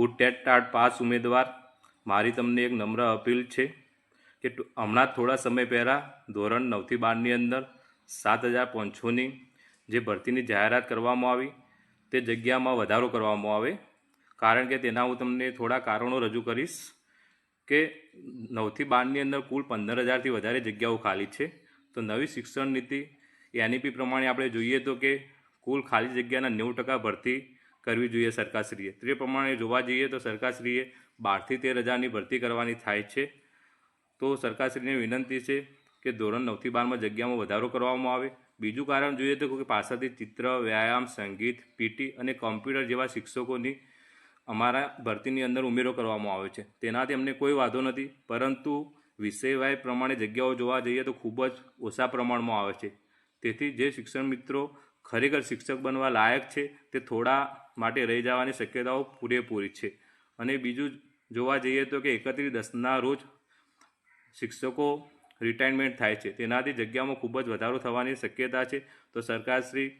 હું TET TAT pass ઉમેદવાર. મારી તમને એક નમ્ર અપીલ છે કે હમણાં થોડા સમય પહેલાં ધોરણ નવથી બારની અંદર સાત હજાર પાંચસોની જે ભરતીની જાહેરાત કરવામાં આવી, તે જગ્યામાં વધારો કરવામાં આવે. કારણ કે તેના હું તમને થોડા કારણો રજૂ કરીશ કે નવથી બારની અંદર કુલ પંદર હજારથી વધારે જગ્યાઓ ખાલી છે. તો નવી શિક્ષણ નીતિ, એનઈપી પ્રમાણે આપણે જોઈએ તો કે કુલ ખાલી જગ્યાના નેવું ટકા ભરતી કરવી જોઈએ સરકારશ્રીએ. તે પ્રમાણે જોવા જઈએ તો સરકારશ્રીએ બારથી તેર હજારની ભરતી કરવાની થાય છે. તો સરકારશ્રીને વિનંતી છે કે ધોરણ નવથી બારમાં જગ્યામાં વધારો કરવામાં આવે. બીજું કારણ જોઈએ તો કે પાછળથી ચિત્ર, વ્યાયામ, સંગીત, પીટી અને કોમ્પ્યુટર જેવા શિક્ષકોની અમારા ભરતીની અંદર ઉમેરો કરવામાં આવે છે. તેનાથી અમને કોઈ વાંધો નથી. પરંતુ વિષયવાય પ્રમાણે જગ્યાઓ જોવા જઈએ તો ખૂબ જ ઓછા પ્રમાણમાં આવે છે. તેથી જે શિક્ષણ મિત્રો ખરેખર શિક્ષક બનવા લાયક છે તે થોડા માટે રહી જવાની શક્યતાઓ પૂરેપૂરી છે. અને બીજું જોવા જઈએ તો કે એકત્રીસ દસના રોજ શિક્ષકો રિટાયરમેન્ટ થાય છે. તેનાથી જગ્યામાં ખૂબ જ વધારો થવાની શક્યતા છે. તો સરકારશ્રી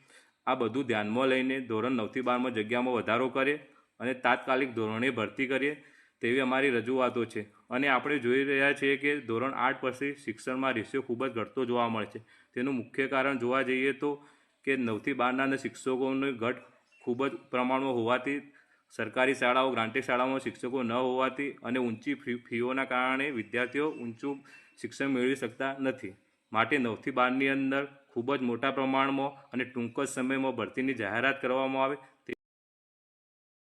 આ બધું ધ્યાનમાં લઈને ધોરણ નવથી બારમાં જગ્યામાં વધારો કરે અને તાત્કાલિક ધોરણે ભરતી કરીએ તેવી અમારી રજૂઆતો છે. અને આપણે જોઈ રહ્યા છીએ કે ધોરણ આઠ પછી શિક્ષણમાં રેશિયો ખૂબ જ ઘટતો જોવા મળે છે. તેનું મુખ્ય કારણ જોવા જઈએ તો કે નવથી બારના શિક્ષકોનો ઘટ ખૂબ જ પ્રમાણમાં હોવાથી, સરકારી શાળાઓ, ગ્રાન્ટેડ શાળાઓમાં શિક્ષકો ન હોવાથી અને ઊંચી ફીઓના કારણે વિદ્યાર્થીઓ ઊંચું શિક્ષણ મેળવી શકતા નથી. માટે નવથી બારની અંદર ખૂબ જ મોટા પ્રમાણમાં અને ટૂંક જ સમયમાં ભરતીની જાહેરાત કરવામાં આવે